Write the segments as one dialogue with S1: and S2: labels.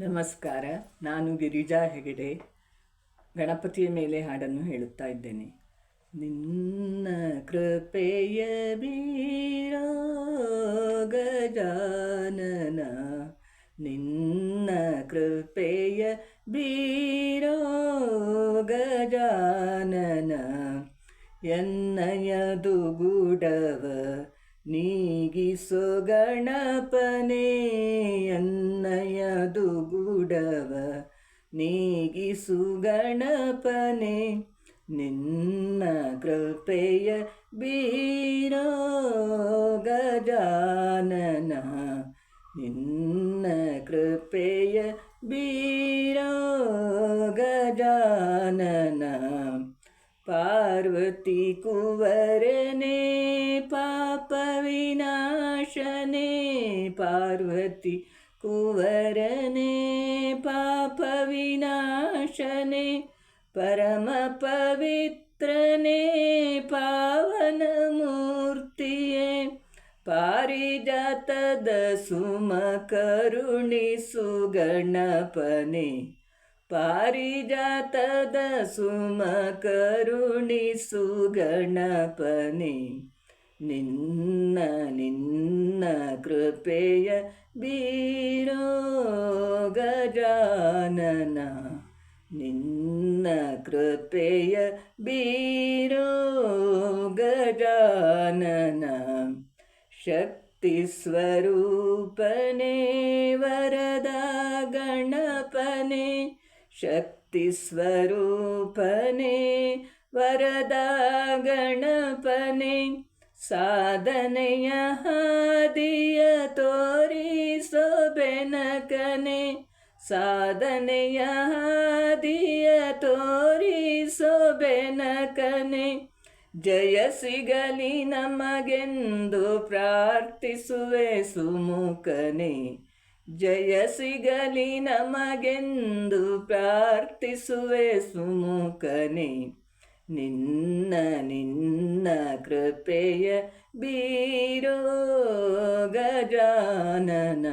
S1: ನಮಸ್ಕಾರ, ನಾನು ಗಿರಿಜಾ ಹೆಗಡೆ. ಗಣಪತಿಯ ಮೇಲೆ ಹಾಡನ್ನು ಹೇಳುತ್ತಾ ಇದ್ದೇನೆ. ನಿನ್ನ ಕೃಪೆಯ ಬೀರೋ ಗಜಾನನ ನಿನ್ನ ಕೃಪೆಯ ಬೀರೋ ಗಜಾನನ ಎನ್ನಯದು ಗುಡವ ನೀಗಿಸೋ ಗಣಪನೇ ಎನ್ನಯದು ಗುಡವ ನೀಗಿಸು ಗಣಪನೆ ನಿನ್ನ ಕೃಪೆಯ ಬೀರೋ ಗಜಾನನ ನಿನ್ನ ಕೃಪೆಯ ಬೀರೋ ಗಜಾನನ ಪಾರ್ವತಿ ಕುವರನೆ ಪಾಪ ವಿನಾಶನೆ, ಪಾರ್ವತಿ ಕುವರನೆ, ಪಾಪ ವಿನಾಶನೆ, ಪರಮ ಪವಿತ್ರನೆ, ಪಾವನ ಮೂರ್ತಿಯೇ. ಪಾರಿಜಾತದ ಸುಮ ಕರುಣಿಸು ಗಣಪನೆ ಪಾರಿಜಾತದ ಸುಮ ಕರುಣಿಸು ಗಣಪನೆ ನಿನ್ನ ನಿನ್ನ ಕೃಪೆಯ ಬೀರೋ ಗಜಾನನ ನಿನ್ನ ಕೃಪೆಯ ಬೀರೋ ಗಜಾನನ ಶಕ್ತಿ ಸ್ವರೂಪನೇ ವರದ ಗಣಪನೆ ಶಕ್ತಿ ಸ್ವರೂಪನೆ ವರದ ಗಣಪನೆ ಸಾಧನೆಯ ಹಾದಿಯ ತೋರಿಸೋ ಬೆನಕನೆ ಸಾಧನೆಯ ಹಾದಿಯ ತೋರಿಸೋ ಬೆನಕನೆ ಜಯ ಸಿಗಲಿ ನಮಗೆಂದು ಪ್ರಾರ್ಥಿಸುವೆ ಸುಮುಖನೆ. ಜಯ ಸಿಗಲಿ ನಮಗೆಂದು ಪ್ರಾರ್ಥಿಸುವೆ ಸುಮುಖನೆ. ನಿನ್ನ ನಿನ್ನ ಕೃಪೆಯ ಬೀರೋ ಗಜಾನನ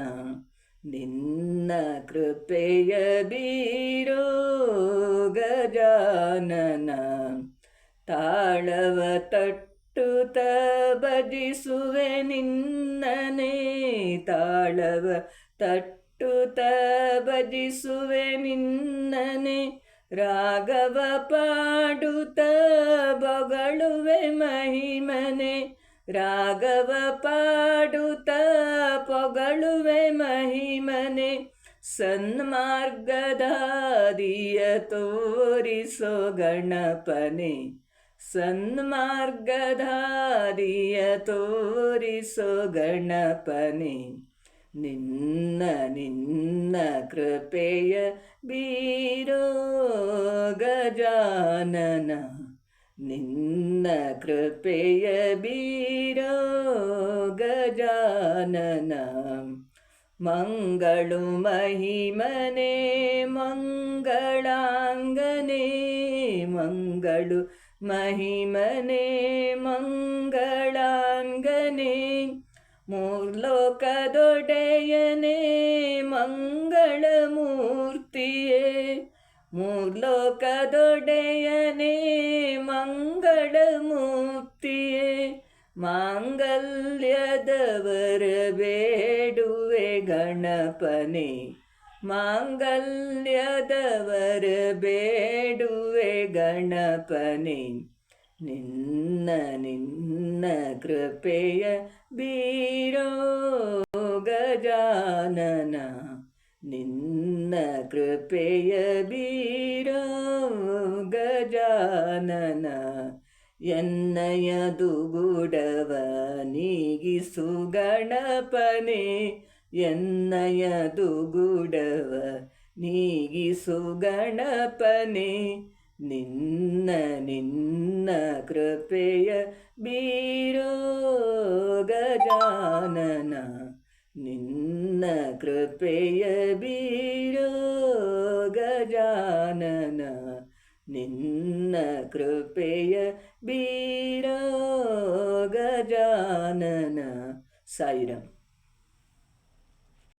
S1: ನಿನ್ನ ಕೃಪೆಯ ಬೀರೋ ಗಜಾನನ ತಾಳವ ತಟ್ಟುತ ಭಜಿಸುವೆ ನಿನ್ನನೆ. ತಾಳವ ತಟ್ಟುತ ಭಜಿಸುವೆ ನಿನ್ನನೆ. ರಾಗವ ಪಾಡುತ್ತ ಬೊಗಳುವೆ ಮಹಿಮನೆ. ರಾಘವ ಪಾಡುತ್ತ ಪೊಗಳುವೆ ಮಹಿಮನೆ. ಸನ್ಮಾರ್ಗದಾದಿಯ ತೋರಿಸೋ ಗಣಪನೆ. ಸನ್ಮಾರ್ಗದಾದಿಯ ತೋರಿಸೋ ಗಣಪನೆ. ನಿನ್ನ ನಿನ್ನ ಕೃಪೆಯ ಬೀರೋ ಗಜಾನನ ನಿನ್ನ ಕೃಪೆಯ ಬೀರೋ ಗಜಾನನ ಮಂಗಳು ಮಹಿಮನೆ ಮಂಗಳಾಂಗನೆ ಮಂಗಳು ಮಹಿಮನೆ ಮಂಗಳಾಂಗನೆ ಮೂರ್ಲೋಕದೊಡೆಯನೇ ಮಂಗಳ ಮೂರ್ತಿಯೇ ಮೂರ್ಲೋಕದೊಡೆಯನೇ ಮಂಗಳ ಮೂರ್ತಿಯೇ ಮಾಂಗಲ್ಯದವರ ಬೇಡುವೆ ಗಣಪನೆ. ಮಾಂಗಲ್ಯದವರ ಬೇಡುವೆ ಗಣಪನೆ. ನಿನ್ನ ನಿನ್ನ ಕೃಪೆಯ ಬೀರೋ ಗಜಾನನ ನಿನ್ನ ಕೃಪೆಯ ಬೀರೋ ಗಜಾನನ ಎನ್ನಯದು ಗುಡವ ನೀಗಿಸು ಗಣಪನೆ ಎನ್ನಯದು ಗುಡವ ನೀಗಿಸು ಗಣಪನೆ ನಿನ್ನ ನಿನ್ನ ಕೃಪೆಯ ಬೀರೋ ಗಜಾನನ ನಿನ್ನ ಕೃಪೆಯ ಬೀರೋ ಗಜಾನನ ನಿನ್ನ ಕೃಪೆಯ ಬೀರೋ ಗಜಾನನ ಸಾಯಿರಾಮ್